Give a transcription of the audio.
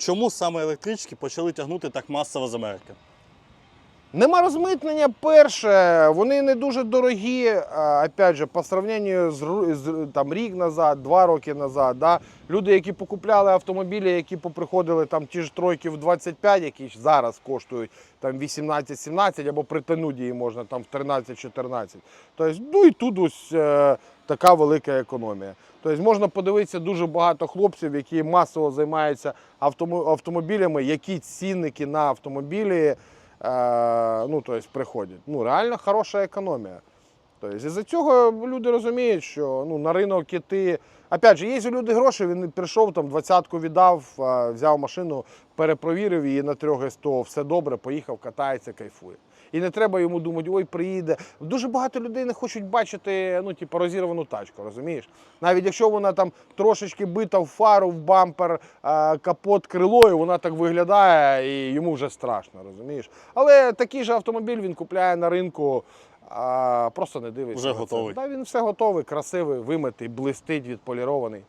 Чому саме електрички почали тягнути так масово з Америки? Нема розмитнення перше, вони не дуже дорогі. а, Опять же, по сравненню з, там, рік назад, два роки назад. Да? Люди, які покупляли автомобілі, які поприходили там ті ж тройки в 25, які зараз коштують там 18-17, або при тенуді можна там в 13-14. Тобто, ну і тут ось е, така велика економія. Тобто можна подивитися дуже багато хлопців, які масово займаються автомобілями, які цінники на автомобілі е, то есть приходять. Ну, реально хороша економія. Тобто, із-за цього люди розуміють, що ну, на ринок іти. Опять же, є люди гроші, він прийшов, там двадцятку віддав, взяв машину, перепровірив її на трьох СТО, все добре, поїхав, катається, кайфує. І не треба йому думати, ой, приїде. Дуже багато людей не хочуть бачити ну, типу, розірвану тачку, розумієш? Навіть якщо вона там трошечки бита в фару, в бампер, капот, крило, і вона так виглядає, і йому вже страшно, розумієш? Але такий же автомобіль він купляє на ринку, а, просто не дивиться. Вже готовий. Да, він все готовий, красивий, вимитий, блистить, відполірований.